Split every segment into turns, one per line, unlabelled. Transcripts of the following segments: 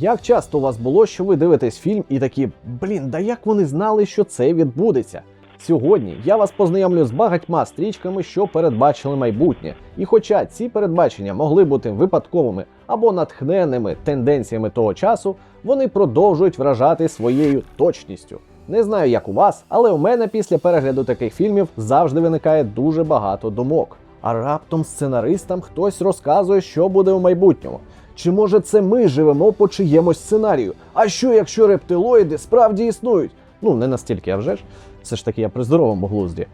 Як часто у вас було, що ви дивитесь фільм і такі, блін, да як вони знали, що це відбудеться? Сьогодні я вас познайомлю з багатьма стрічками, що передбачили майбутнє. І хоча ці передбачення могли бути випадковими або натхненними тенденціями того часу, вони продовжують вражати своєю точністю. Не знаю, як у вас, але у мене після перегляду таких фільмів завжди виникає дуже багато думок. А раптом сценаристам хтось розказує, що буде у майбутньому. Чи може це ми живемо по чиємусь сценарію? А що якщо рептилоїди справді існують? Ну не настільки, а вже ж. Все ж таки я при здоровому глузді.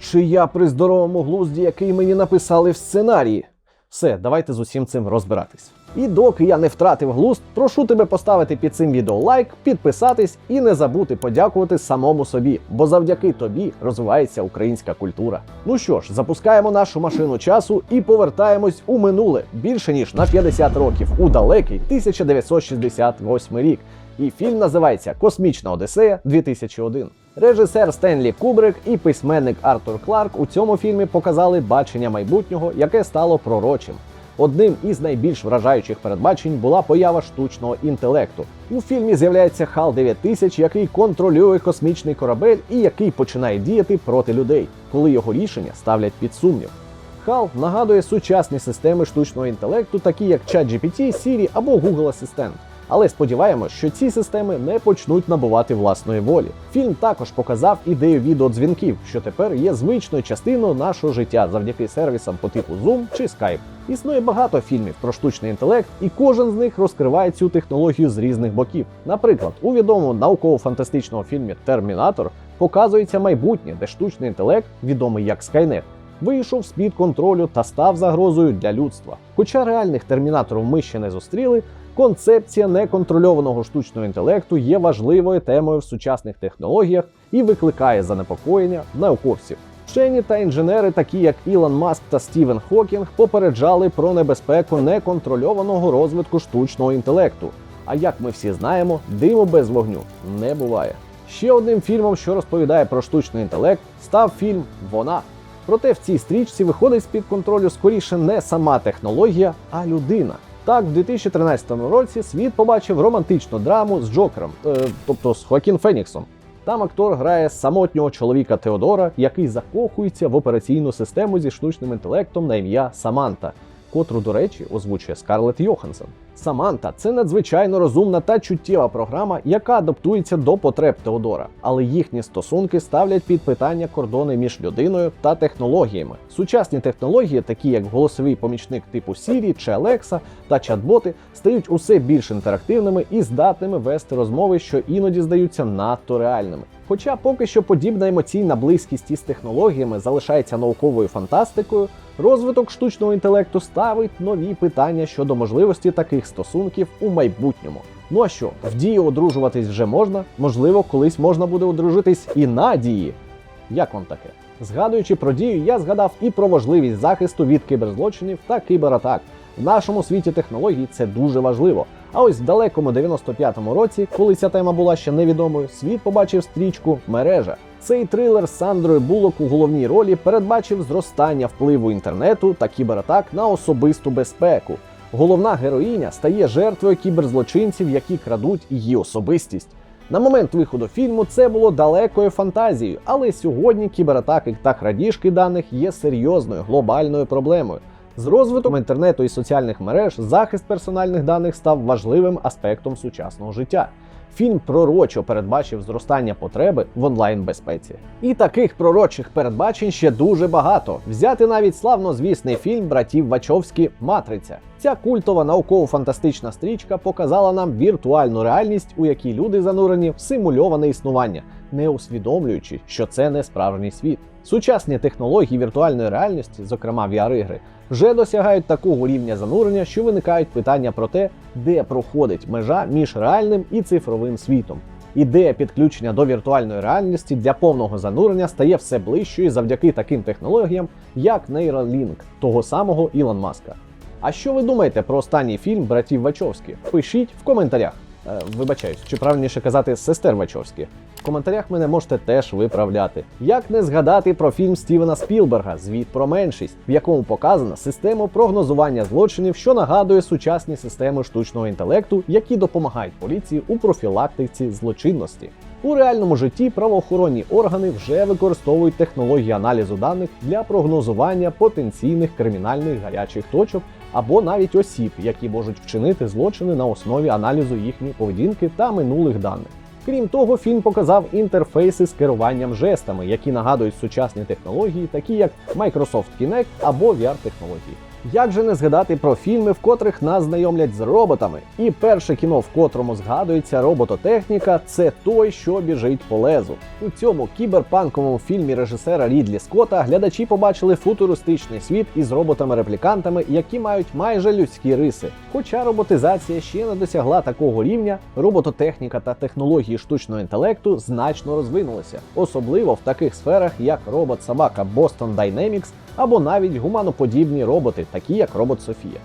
Чи я при здоровому глузді, який мені написали в сценарії? Все, давайте з усім цим розбиратись. І доки я не втратив глузд, прошу тебе поставити під цим відео лайк, підписатись і не забути подякувати самому собі, бо завдяки тобі розвивається українська культура. Ну що ж, запускаємо нашу машину часу і повертаємось у минуле більше ніж на 50 років у далекий 1968 рік. І фільм називається Космічна Одесея 2001. Режисер Стенлі Кубрик і письменник Артур Кларк у цьому фільмі показали бачення майбутнього, яке стало пророчим. Одним із найбільш вражаючих передбачень була поява штучного інтелекту. У фільмі з'являється Хал 9000, який контролює космічний корабель і який починає діяти проти людей, коли його рішення ставлять під сумнів. Хал нагадує сучасні системи штучного інтелекту, такі як ChatGPT, Siri або Google Асистент. Але сподіваємось, що ці системи не почнуть набувати власної волі. Фільм також показав ідею відеодзвінків, що тепер є звичною частиною нашого життя завдяки сервісам по типу Zoom чи Skype. Існує багато фільмів про штучний інтелект, і кожен з них розкриває цю технологію з різних боків. Наприклад, у відомому науково-фантастичному фільмі Термінатор показується майбутнє, де штучний інтелект, відомий як Skynet, вийшов з-під контролю та став загрозою для людства. Хоча реальних термінаторів ми ще не зустріли, концепція неконтрольованого штучного інтелекту є важливою темою в сучасних технологіях і викликає занепокоєння науковців. Вчені та інженери, такі як Ілон Маск та Стівен Хокінг, попереджали про небезпеку неконтрольованого розвитку штучного інтелекту. А як ми всі знаємо, диму без вогню не буває. Ще одним фільмом, що розповідає про штучний інтелект, став фільм Вона. Проте в цій стрічці виходить з-під контролю скоріше не сама технологія, а людина. Так, в 2013 році світ побачив романтичну драму з Джокером, е, тобто з Хоакін Феніксом. Там актор грає самотнього чоловіка Теодора, який закохується в операційну систему зі штучним інтелектом на ім'я Саманта, котру, до речі, озвучує Скарлетт Йоханссон. Саманта це надзвичайно розумна та чуттєва програма, яка адаптується до потреб Теодора, але їхні стосунки ставлять під питання кордони між людиною та технологіями. Сучасні технології, такі як голосовий помічник типу Siri чи Alexa та чат-боти, стають усе більш інтерактивними і здатними вести розмови, що іноді здаються надто реальними. Хоча поки що подібна емоційна близькість із технологіями залишається науковою фантастикою, розвиток штучного інтелекту ставить нові питання щодо можливості таких стосунків у майбутньому. Ну а що, в дії одружуватись вже можна? Можливо, колись можна буде одружитись і на дії. Як вам таке? Згадуючи про дію, я згадав і про важливість захисту від кіберзлочинів та кібератак. В нашому світі технологій це дуже важливо. А ось в далекому 95-му році, коли ця тема була ще невідомою, світ побачив стрічку мережа. Цей трилер з Сандрою Буллок у головній ролі передбачив зростання впливу інтернету та кібератак на особисту безпеку. Головна героїня стає жертвою кіберзлочинців, які крадуть її особистість. На момент виходу фільму це було далекою фантазією, але сьогодні кібератаки та крадіжки даних є серйозною глобальною проблемою. З розвитком інтернету і соціальних мереж захист персональних даних став важливим аспектом сучасного життя. Фільм пророчо передбачив зростання потреби в онлайн-безпеці. І таких пророчих передбачень ще дуже багато. Взяти навіть славнозвісний фільм братів Вачовські Матриця. Ця культова науково-фантастична стрічка показала нам віртуальну реальність, у якій люди занурені в симульоване існування, не усвідомлюючи, що це не справжній світ. Сучасні технології віртуальної реальності, зокрема VR-ігри, вже досягають такого рівня занурення, що виникають питання про те, де проходить межа між реальним і цифровим світом. Ідея підключення до віртуальної реальності для повного занурення стає все ближчою завдяки таким технологіям, як Neuralink, того самого Ілон Маска. А що ви думаєте про останній фільм братів Вачовські? Пишіть в коментарях. Е, вибачаюсь, чи правильніше казати сестер Вачовські. Коментарях мене можете теж виправляти. Як не згадати про фільм Стівена Спілберга Звіт про меншість, в якому показана система прогнозування злочинів, що нагадує сучасні системи штучного інтелекту, які допомагають поліції у профілактиці злочинності. У реальному житті правоохоронні органи вже використовують технології аналізу даних для прогнозування потенційних кримінальних гарячих точок або навіть осіб, які можуть вчинити злочини на основі аналізу їхньої поведінки та минулих даних. Крім того, фільм показав інтерфейси з керуванням жестами, які нагадують сучасні технології, такі як Microsoft Kinect або VR-технології. Як же не згадати про фільми, в котрих нас знайомлять з роботами? І перше кіно, в котрому згадується робототехніка, це той, що біжить по лезу. У цьому кіберпанковому фільмі режисера Рідлі Скотта глядачі побачили футуристичний світ із роботами-реплікантами, які мають майже людські риси. Хоча роботизація ще не досягла такого рівня, робототехніка та технології штучного інтелекту значно розвинулися, особливо в таких сферах, як робот-собака Boston Dynamics або навіть гуманоподібні роботи, такі як робот Софія.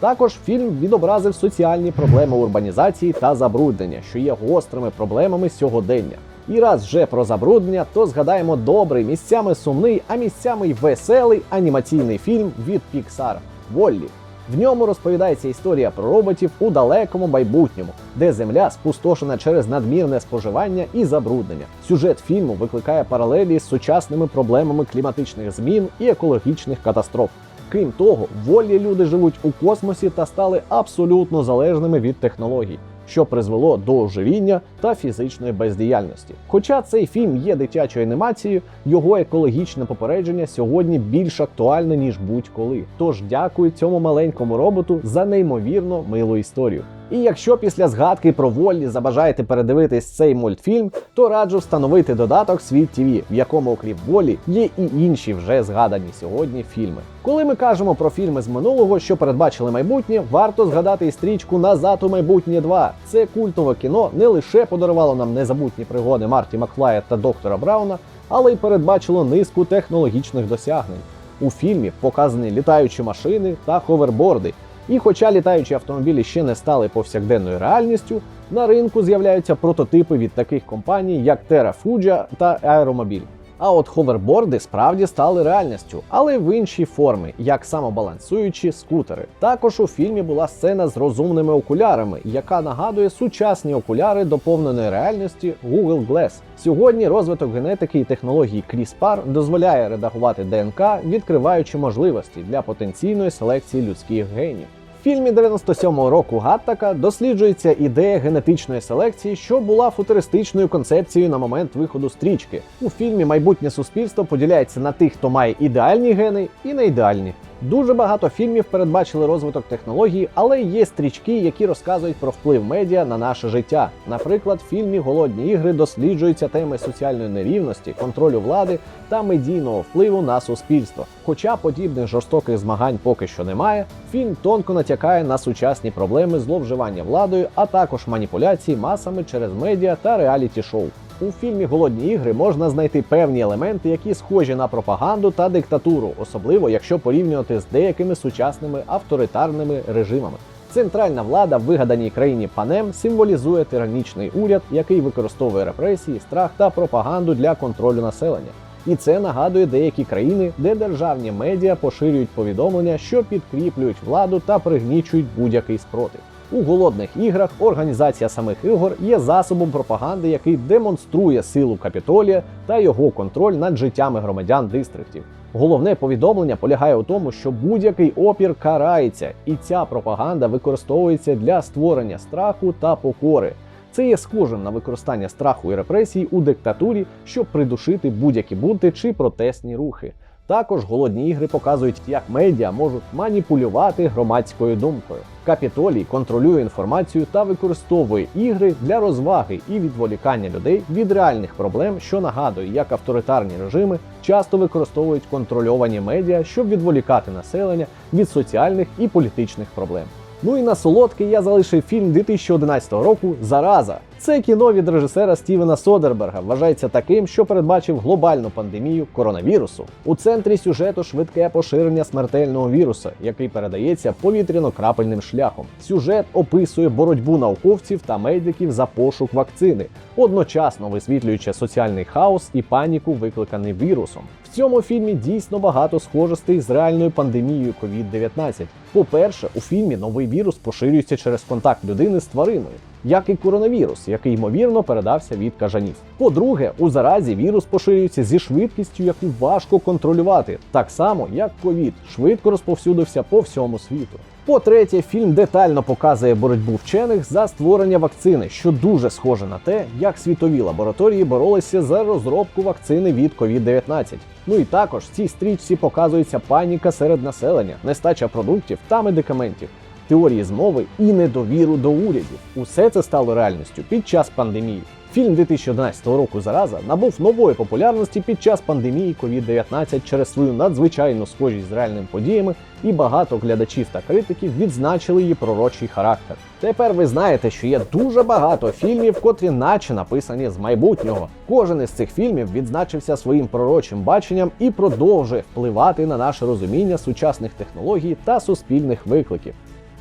Також фільм відобразив соціальні проблеми урбанізації та забруднення, що є гострими проблемами сьогодення. І раз вже про забруднення, то згадаємо добрий, місцями сумний, а місцями й веселий анімаційний фільм від Pixar Воллі. В ньому розповідається історія про роботів у далекому майбутньому, де земля спустошена через надмірне споживання і забруднення. Сюжет фільму викликає паралелі з сучасними проблемами кліматичних змін і екологічних катастроф. Крім того, волі люди живуть у космосі та стали абсолютно залежними від технологій, що призвело до ожиріння та фізичної бездіяльності. Хоча цей фільм є дитячою анімацією, його екологічне попередження сьогодні більш актуальне ніж будь-коли. Тож дякую цьому маленькому роботу за неймовірно милу історію. І якщо після згадки про Воллі забажаєте передивитись цей мультфільм, то раджу встановити додаток Світ ТВ, в якому, окрім Волі, є і інші вже згадані сьогодні фільми. Коли ми кажемо про фільми з минулого, що передбачили майбутнє, варто згадати і стрічку Назад у майбутнє 2». Це культове кіно не лише подарувало нам незабутні пригоди Марті Макфлая та доктора Брауна, але й передбачило низку технологічних досягнень. У фільмі показані літаючі машини та ховерборди. І хоча літаючі автомобілі ще не стали повсякденною реальністю, на ринку з'являються прототипи від таких компаній, як Terrafugia та Aeromobil. А от ховерборди справді стали реальністю, але в іншій формі, як самобалансуючі скутери. Також у фільмі була сцена з розумними окулярами, яка нагадує сучасні окуляри доповненої реальності Google Glass. Сьогодні розвиток генетики і технологій CRISPR дозволяє редагувати ДНК, відкриваючи можливості для потенційної селекції людських генів. Фільмі 97-го року Гаттака досліджується ідея генетичної селекції, що була футуристичною концепцією на момент виходу стрічки. У фільмі майбутнє суспільство поділяється на тих, хто має ідеальні гени, і не ідеальні. Дуже багато фільмів передбачили розвиток технологій, але є стрічки, які розказують про вплив медіа на наше життя. Наприклад, в фільмі Голодні ігри досліджуються теми соціальної нерівності, контролю влади та медійного впливу на суспільство. Хоча подібних жорстоких змагань поки що немає, фільм тонко натякає на сучасні проблеми зловживання владою, а також маніпуляції масами через медіа та реаліті-шоу. У фільмі Голодні ігри можна знайти певні елементи, які схожі на пропаганду та диктатуру, особливо якщо порівнювати з деякими сучасними авторитарними режимами. Центральна влада в вигаданій країні Панем символізує тиранічний уряд, який використовує репресії, страх та пропаганду для контролю населення. І це нагадує деякі країни, де державні медіа поширюють повідомлення, що підкріплюють владу та пригнічують будь-який спротив. У голодних іграх організація самих ігор є засобом пропаганди, який демонструє силу капітолія та його контроль над життями громадян дистриктів. Головне повідомлення полягає у тому, що будь-який опір карається, і ця пропаганда використовується для створення страху та покори. Це є схожим на використання страху і репресій у диктатурі, щоб придушити будь-які бунти чи протестні рухи. Також голодні ігри показують, як медіа можуть маніпулювати громадською думкою. Капітолій контролює інформацію та використовує ігри для розваги і відволікання людей від реальних проблем, що нагадує, як авторитарні режими часто використовують контрольовані медіа, щоб відволікати населення від соціальних і політичних проблем. Ну і на солодкий я залишив фільм 2011 року Зараза. Це кіно від режисера Стівена Содерберга вважається таким, що передбачив глобальну пандемію коронавірусу. У центрі сюжету швидке поширення смертельного віруса, який передається повітряно-крапельним шляхом. Сюжет описує боротьбу науковців та медиків за пошук вакцини, одночасно висвітлюючи соціальний хаос і паніку, викликаний вірусом. Цьому фільмі дійсно багато схожостей з реальною пандемією COVID-19. По-перше, у фільмі новий вірус поширюється через контакт людини з твариною, як і коронавірус, який ймовірно передався від кажанів. По-друге, у заразі вірус поширюється зі швидкістю, яку важко контролювати, так само як ковід швидко розповсюдився по всьому світу. По-третє, фільм детально показує боротьбу вчених за створення вакцини, що дуже схоже на те, як світові лабораторії боролися за розробку вакцини від COVID-19. Ну і також в цій стрічці показується паніка серед населення, нестача продуктів та медикаментів, теорії змови і недовіру до урядів. Усе це стало реальністю під час пандемії. Фільм 2011 року Зараза набув нової популярності під час пандемії COVID-19 через свою надзвичайну схожість з реальними подіями, і багато глядачів та критиків відзначили її пророчий характер. Тепер ви знаєте, що є дуже багато фільмів, котрі наче написані з майбутнього. Кожен із цих фільмів відзначився своїм пророчим баченням і продовжує впливати на наше розуміння сучасних технологій та суспільних викликів.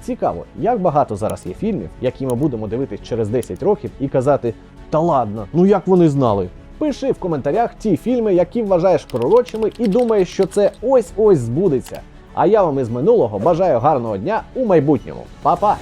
Цікаво, як багато зараз є фільмів, які ми будемо дивитись через 10 років і казати: Та ладно, ну як вони знали? Пиши в коментарях ті фільми, які вважаєш пророчими, і думаєш, що це ось ось збудеться. А я вам із минулого бажаю гарного дня у майбутньому. Па-па!